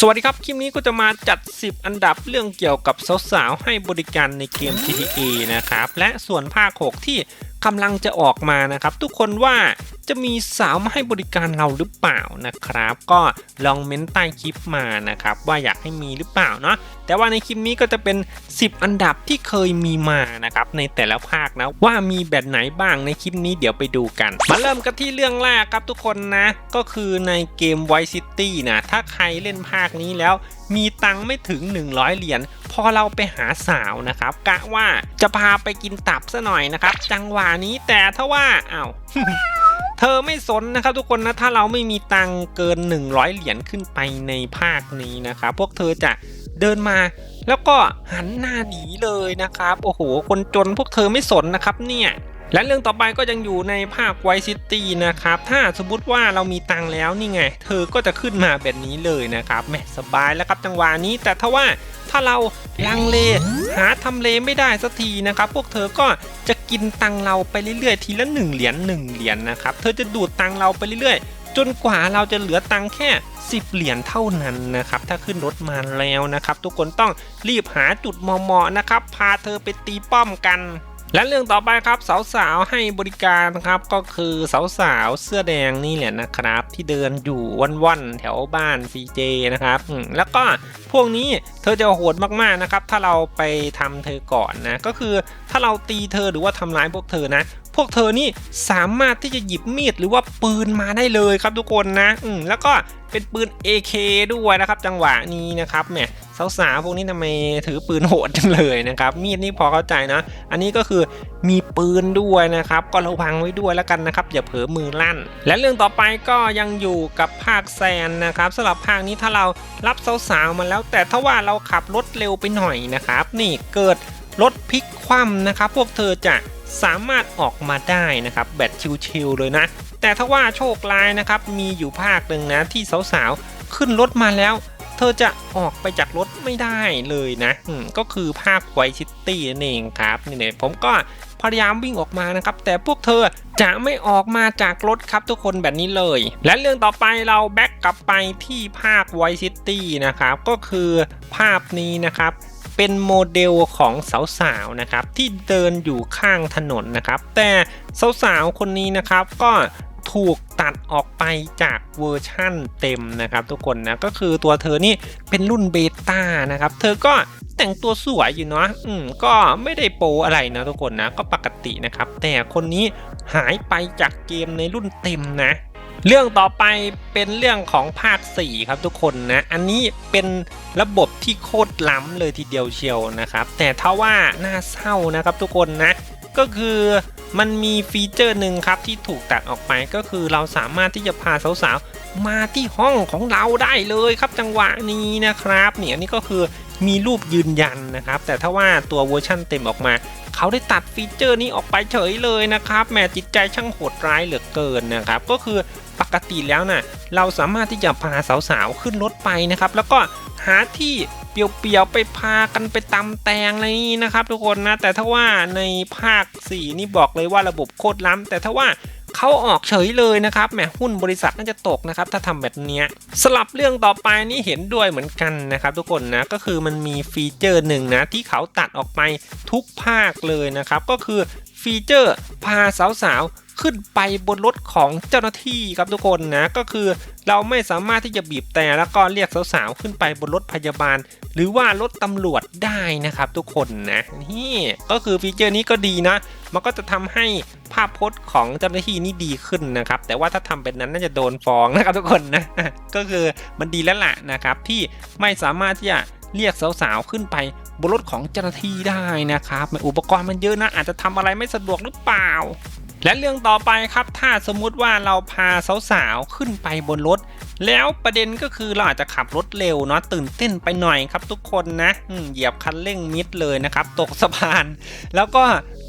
สวัสดีครับ คลิปนี้ก็จะมาจัด 10 อันดับเรื่องเกี่ยวกับสาวๆ ให้บริการในเกม GTA นะครับ และส่วนภาค 6 ที่ กำลังจะออกมานะครับ ทุกคนว่าจะมีสาวมาให้บริการเราหรือเปล่านะครับ ก็ลองเม้นใต้คลิปมานะครับ ว่าอยากให้มีหรือเปล่าเนาะแต่ว่าในคลิปนี้ก็จะเป็น 10 อันดับที่เคยมีมานะครับในแต่ละภาคนะว่ามีแบบไหนบ้างในคลิปนี้เดี๋ยวไปดูกัน มาเริ่มกันที่เรื่องแรกครับทุกคนนะ ก็คือในเกม Vice City นะถ้าใครเล่นภาคนี้แล้ว มีตังไม่ถึง 100 เหรียญพอเราไปหาสาวนะครับ กะว่าจะพาไปกินตับซะหน่อยนะครับ จังหวะนี้แต่ถ้าว่าอ้าวเธอไม่สนนะครับทุกคนนะถ้าเราไม่มีตังเกิน 100 เหรียญขึ้นไปในภาคนี้นะครับ พวกเธอจะเดินมา แล้วก็หันหน้าหนีเลยนะครับ โอ้โห คนจนพวกเธอไม่สนนะครับเนี่ย และเรื่องต่อไปก็ยังอยู่ในภาคไวซิตี้นะครับ ถ้าสมมติว่าเรามีตังแล้วนี่ไง เธอก็จะขึ้นมาแบบนี้เลยนะครับแม่สบายแล้วครับจังหวะนี้ แต่ถ้าว่าถ้าเราลังเลหาทำเลไม่ได้สักทีนะครับ พวกเธอก็จะกินตังเราไปเรื่อยๆ ทีละ1เหรียญ1เหรียญนะครับ เธอจะดูดตังเราไปเรื่อยๆ จนกว่าเราจะเหลือตังแค่ 10 เหรียญเท่านั้นนะครับ ถ้าขึ้นรถมาแล้วนะครับ ทุกคนต้องรีบหาจุดเหมาะๆนะครับ พาเธอไปตีป้อมกัน และเรื่องต่อไปครับสาวๆให้บริการนะครับก็คือสาวๆเสื้อแดงนี่แหละนะครับ ที่เดินอยู่วันๆแถวบ้าน CJ นะครับแล้วก็พวกนี้เธอจะโหดมากๆนะครับ ถ้าเราไปทำเธอก่อนนะก็คือถ้าเราตีเธอหรือว่าทำร้ายพวกเธอนะ พวกเธอนี่สามารถที่จะหยิบมีดหรือว่าปืนมาได้เลยครับทุกคนนะ อืแล้วก็เป็นปืน AK ด้วยนะครับ จังหวะนี้นะครับแหม สาวๆพวกนี้ทำไมถือปืนโหดจังเลยนะครับ มีดนี่พอเข้าใจนะ อันนี้ก็คือมีปืนด้วยนะครับ ก็ระวังไว้ด้วยแล้วกันนะครับ อย่าเผลอมือลั่น และเรื่องต่อไปก็ยังอยู่กับภาคแซนนะครับสำหรับภาคนี้ถ้าเรารับสาวๆมาแล้ว แต่ถ้าว่าเราขับรถเร็วไปหน่อยนะครับ นี่เกิดรถพลิกคว่ำนะครับ พวกเธอจะสามารถออกมาได้นะครับแบบชิวๆเลยนะ แต่ถ้าว่าโชคร้ายนะครับ มีอยู่ภาคหนึ่งนะที่สาวๆขึ้นรถมาแล้ว เธอจะออกไปจากรถไม่ได้เลยนะก็คือภาคไวซิตตี้นั่นเองครับนี่เนี่ยผมก็พยายามวิ่งออกมานะครับ แต่พวกเธอจะไม่ออกมาจากรถครับทุกคนแบบนี้เลย และเรื่องต่อไปเราแบ็กกลับไปที่ภาคไวซิตี้นะครับ ก็คือภาพนี้นะครับเป็นโมเดลของสาวๆนะครับที่เดินอยู่ข้างถนนนะครับ แต่สาวๆคนนี้นะครับก็ถูก ตัดออกไปจากเวอร์ชั่นเต็มนะครับทุกคนนะก็คือตัวเธอนี่เป็นรุ่นเบต้านะครับเธอก็แต่งตัวสวยอยู่เนาะอืมก็ไม่ได้โปอะไรนะทุกคนนะก็ปกตินะครับ แต่คนนี้หายไปจากเกมในรุ่นเต็มนะ เรื่องต่อไปเป็นเรื่องของภาค 4 ครับทุกคนนะ อันนี้เป็นระบบที่โคตรล้ำเลยทีเดียวเชียวนะครับ แต่ถ้าว่าน่าเศร้านะครับทุกคนนะ ก็คือ มันมีฟีเจอร์หนึ่งครับที่ถูกตัดออกไปก็คือเราสามารถที่จะพาสาวๆ มาที่ห้องของเราได้เลยครับจังหวะนี้นะครับเนี่ยนนี้ก็คือมีรูปยืนยันนะครับ แต่ถ้าว่าตัวเวอร์ชั่นเต็มออกมา เขาได้ตัดฟีเจอร์นี้ออกไปเฉยเลยนะครับแหมจิตใจช่างโหดร้ายเหลือเกินนะครับ ก็คือปกติแล้วนะ่ะเราสามารถที่จะพาสาวๆขึ้นรถไปนะครับ แล้วก็หาที่ เปียวๆไปพากันไปตำแตงอะไรนี้นะครับ ทุกคนนะ แต่ถ้าว่าในภาค 4 นี่บอกเลยว่าระบบโคตรล้ำแต่ถ้าว่าเขาออกเฉยเลยนะครับแหมหุ้นบริษัทน่าจะตกนะครับ ถ้าทำแบบเนี้ยสลับเรื่องต่อไปนี่เห็นด้วยเหมือนกันนะครับ ทุกคนนะก็คือมันมีฟีเจอร์หนึ่งนะที่เขาตัดออกไปทุกภาคเลยนะครับ ก็คือฟีเจอร์พาสาวๆ ขึ้นไปบนรถของเจ้าหน้าที่ครับทุกคนนะก็คือเราไม่สามารถที่จะบีบแต่แล้วก็เรียกสาวๆขึ้นไปบนรถพยาบาล หรือว่ารถตำรวจได้นะครับทุกคนนะนี่ก็คือฟีเจอร์นี้ก็ดีนะ มันก็จะทำให้ภาพพจน์ของเจ้าหน้าที่นี่ดีขึ้นนะครับ แต่ว่าถ้าทำเป็นนั้นน่าจะโดนฟ้องนะครับทุกคนนะก็คือมันดีแล้วล่ะนะครับที่ไม่สามารถที่จะเรียกสาวๆขึ้นไปบนรถของเจ้าหน้าที่ได้นะครับอุปกรณ์มันเยอะนะอาจจะทำอะไรไม่สะดวกหรือเปล่า และเรื่องต่อไปครับถ้าสมมุติว่าเราพาสาวๆขึ้นไปบนรถ แล้วประเด็นก็คือเราอาจจะขับรถเร็วเนาะตื่นเต้นไปหน่อยครับทุกคนนะเหยียบคันเร่งมิดเลยนะครับ ตกสะพาน แล้วก็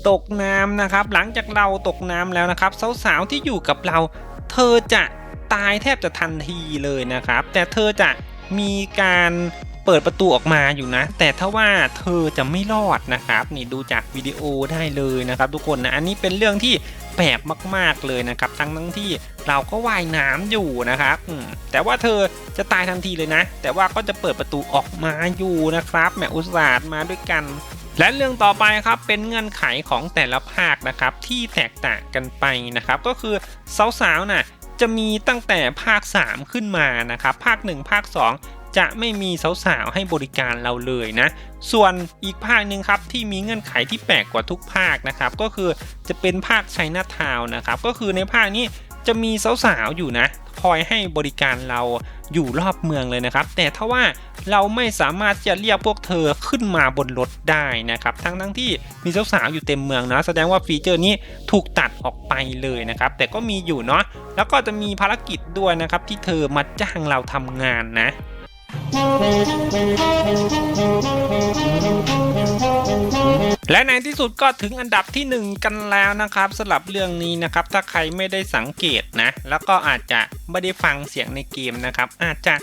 ตกน้ำนะครับ หลังจากเราตกน้ำแล้วนะครับสาวๆที่อยู่กับเรา เธอจะตายแทบจะทันทีเลยนะครับ แต่เธอจะมีการ เปิดประตูออกมาอยู่นะ แต่ถ้าว่าเธอจะไม่รอดนะครับ นี่ดูจากวิดีโอได้เลยนะครับ ทุกคนนะอันนี้เป็นเรื่องที่แปลกมาก ๆ เลยนะครับ ทั้งทั้งที่เราก็ว่ายน้ำอยู่นะครับแต่ว่าเธอจะตายทันทีเลยนะ แต่ว่าก็จะเปิดประตูออกมาอยู่นะครับแหมอุตส่าห์มาด้วยกันและเรื่องต่อไปครับเป็นเงื่อนไขของแต่ละภาคนะครับที่แตกต่างกันไปนะครับ ก็คือสาวๆน่ะจะมีตั้งแต่ภาค 3 ขึ้นมานะครับ ภาค 1 ภาค 2 จะไม่มีสาวๆให้บริการเราเลยนะ ส่วนอีกภาคหนึ่งครับที่มีเงื่อนไขที่แปลกกว่าทุกภาคนะครับก็คือจะเป็นภาคไชน่าทาวน์นะครับก็คือในภาคนี้จะมีสาวๆอยู่นะ คอยให้บริการเราอยู่รอบเมืองเลยนะครับ แต่ถ้าว่าเราไม่สามารถจะเรียกพวกเธอขึ้นมาบนรถได้นะครับ ทั้งทั้งๆที่มีสาวๆอยู่เต็มเมืองนะแสดงว่าฟีเจอร์นี้ถูกตัดออกไปเลยนะครับ แต่ก็มีอยู่เนาะแล้วก็จะมีภารกิจด้วยนะครับที่เธอมาจ้างเราทำงานนะ และในที่สุดก็ถึงอันดับที่ 1 กันแล้วนะครับสำหรับเรื่องนี้นะครับ ถ้าใครไม่ได้สังเกตนะ แล้วก็อาจจะไม่ได้ฟังเสียงในเกมนะครับ อาจจะ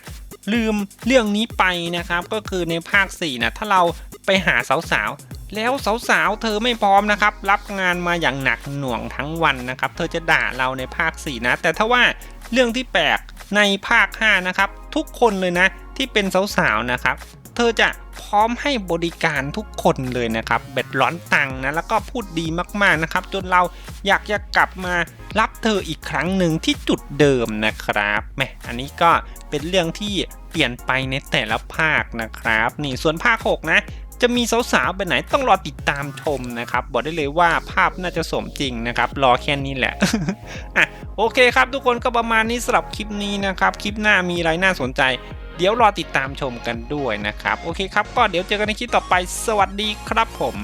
ลืมเรื่องนี้ไปนะครับ ก็คือในภาค4นะถ้าเราไปหาสาวๆ แล้วสาวๆ เธอไม่พร้อมนะครับ รับงานมาอย่างหนักหน่วงทั้งวันนะครับ เธอจะด่าเราในภาค4นะ แต่ถ้าว่าเรื่องที่แปลกในภาค5นะครับทุกคนเลยนะ ที่เป็นสาวๆนะครับ เธอจะพร้อมให้บริการทุกคนเลยนะครับเบ็ดร้อนตังค์นะแล้วก็พูดดีมากๆนะครับ จนเราอยากจะกลับมารับเธออีกครั้งหนึ่งที่จุดเดิมนะครับแหมอันนี้ก็เป็นเรื่องที่เปลี่ยนไปในแต่ละภาคนะครับ นี่ส่วนภาค 6 นะจะมีสาวๆไปไหนต้องรอติดตามชมนะครับ บอกได้เลยว่าภาพน่าจะสมจริงนะครับ รอแค่นี้แหละอะโอเคครับทุกคนก็ประมาณนี้สำหรับคลิปนี้นะครับ คลิปหน้ามีอะไรน่าสนใจ เดี๋ยวรอติดตามชมกันด้วยนะครับ โอเคครับ ก็เดี๋ยวเจอกันในคลิปต่อไป สวัสดีครับผม